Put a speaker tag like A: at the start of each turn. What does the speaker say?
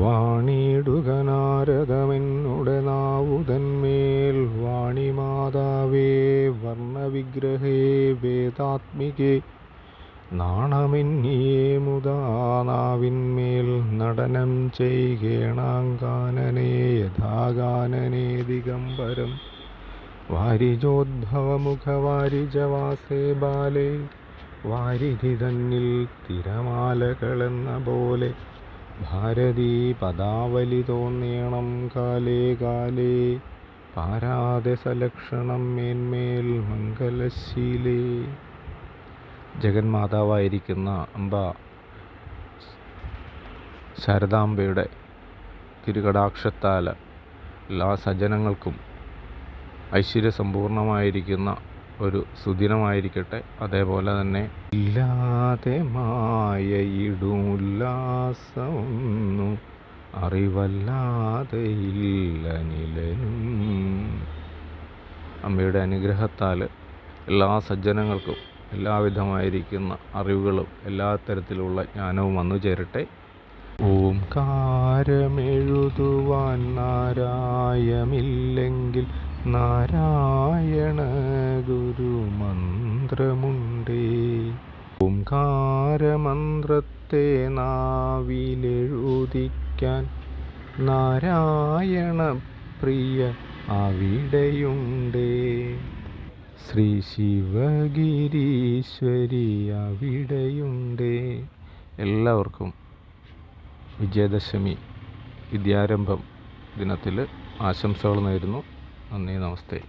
A: വാണിടുക നാരദമെന്നുടെ നാവുതന്മേൽ വർണവിഗ്രഹേ വേദാത്മികേ നാണമെന്നിയേ മുതാ നാവിന്മേൽ നടനം ചെയ്യേണാങ്കാനനേ യഥാഗാനനേ ദിഗംബരം. വാരിജോദ്ഭവമുഖവാരിജവാസേ ബാലേ വാരിധി തന്നിൽ തിരമാലകളെന്ന പോലെ. ഭാരതീ പദാവലി തോന്നേണം കാലേ കാലേ പാരാതെ സലക്ഷണം മേന്മേൽ മംഗലശീലേ. ജഗന്മാതാവായിരിക്കുന്ന അംബ ശാരദാംബയുടെ തിരുകടാക്ഷത്താൽ എല്ലാ സജ്ജനങ്ങൾക്കും ഐശ്വര്യസമ്പൂർണമായിരിക്കുന്ന ഒരു സുദിനമായിരിക്കട്ടെ. അതേപോലെ തന്നെ ഇല്ലാതെ മായയിടുല്ലാസമൊന്നു അറിവല്ലാതെ ഇല്ല നിലനും. അമ്മയുടെ അനുഗ്രഹത്താൽ എല്ലാ സജ്ജനങ്ങൾക്കും എല്ലാവിധമായിരിക്കുന്ന അറിവുകളും എല്ലാ തരത്തിലുള്ള ജ്ഞാനവും വന്നു ചേരട്ടെ. ഓംകാരമെഴുതുവാൻ നാരായമില്ലെങ്കിൽ നാരായണ ഗുരുമന്ത്രമുണ്ടേ. ഓംകാരമന്ത്രത്തെ നാവിലെഴുതിക്കാൻ നാരായണ പ്രിയ അവിടെയുണ്ടേ. ശ്രീ ശിവഗിരീശ്വരി അവിടെയുണ്ടേ. എല്ലാവർക്കും വിജയദശമി വിദ്യാരംഭം ദിനത്തിൽ ആശംസകൾ നേരുന്നു. നന്ദി നമസ്തേ.